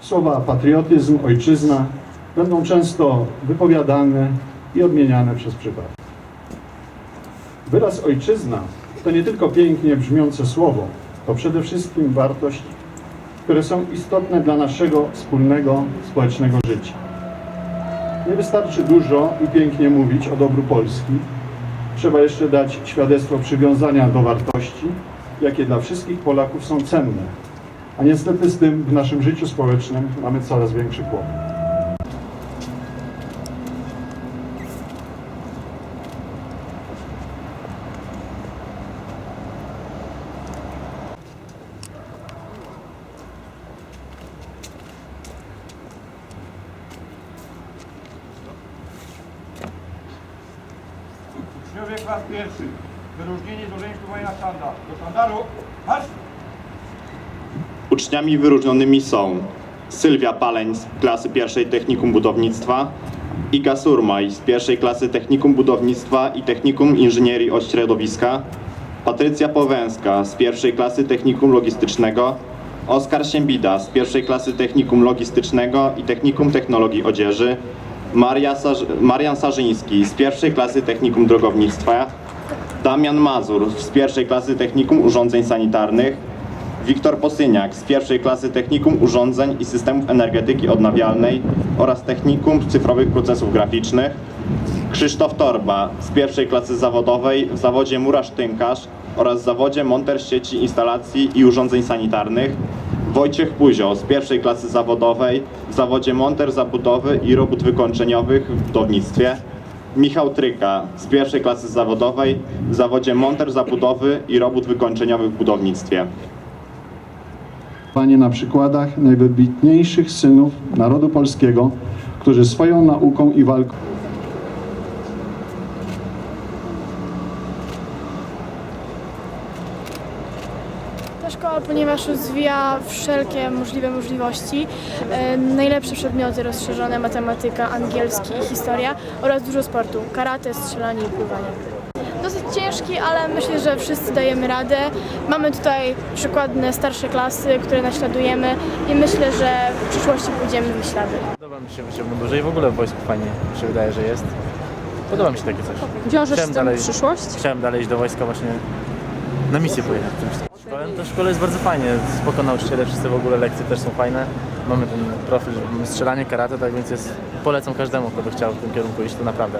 Słowa patriotyzm, ojczyzna będą często wypowiadane i odmieniane przez przypadek. Wyraz ojczyzna to nie tylko pięknie brzmiące słowo, to przede wszystkim wartość, które są istotne dla naszego wspólnego społecznego życia. Nie wystarczy dużo i pięknie mówić o dobru Polski. Trzeba jeszcze dać świadectwo przywiązania do wartości, jakie dla wszystkich Polaków są cenne. A niestety z tym w naszym życiu społecznym mamy coraz większy kłopot. Uczniowie klas pierwszych. Wyróżnieni złożeni spływania sztanda. Do sztandaru. Marsz! Uczniami wyróżnionymi są Sylwia Paleń z klasy pierwszej Technikum Budownictwa, Iga Surmaj z pierwszej klasy Technikum Budownictwa i Technikum Inżynierii od Środowiska, Patrycja Powęska z pierwszej klasy Technikum Logistycznego, Oskar Siembida z pierwszej klasy Technikum Logistycznego i Technikum Technologii Odzieży, Maria Sarz- Marian Sarzyński z pierwszej klasy Technikum Drogownictwa, Damian Mazur z pierwszej klasy Technikum Urządzeń Sanitarnych, Wiktor Posyniak z pierwszej klasy Technikum Urządzeń i Systemów Energetyki Odnawialnej oraz Technikum Cyfrowych Procesów Graficznych, Krzysztof Torba z pierwszej klasy zawodowej w zawodzie murarz-tynkarz oraz zawodzie monter sieci instalacji i urządzeń sanitarnych, Wojciech Puzio z pierwszej klasy zawodowej w zawodzie monter zabudowy i robót wykończeniowych w budownictwie, Michał Tryka z pierwszej klasy zawodowej w zawodzie monter zabudowy i robót wykończeniowych w budownictwie. Panie na przykładach najwybitniejszych synów narodu polskiego, którzy swoją nauką i walką Ta szkoła, ponieważ rozwija wszelkie możliwe możliwości, e, najlepsze przedmioty rozszerzone, matematyka, angielski i historia oraz dużo sportu, karate, strzelanie i pływanie. Dosyć ciężki, ale myślę, że wszyscy dajemy radę. Mamy tutaj przykładne starsze klasy, które naśladujemy i myślę, że w przyszłości pójdziemy w ich ślady. Podoba mi się wyciągnąć dłużej, w ogóle w wojsku fajnie mi się wydaje, że jest. Podoba mi się takie coś. Wiążesz Chciałem z tym dalej- przyszłość? Chciałem dalej iść do wojska właśnie na misję pojechać. w tym w szkole. To w szkole jest bardzo fajnie, spoko nauczyciele, wszyscy w ogóle lekcje też są fajne. Mamy ten profil, strzelanie, karate, tak więc jest, polecam każdemu, kto by chciał w tym kierunku iść, to naprawdę.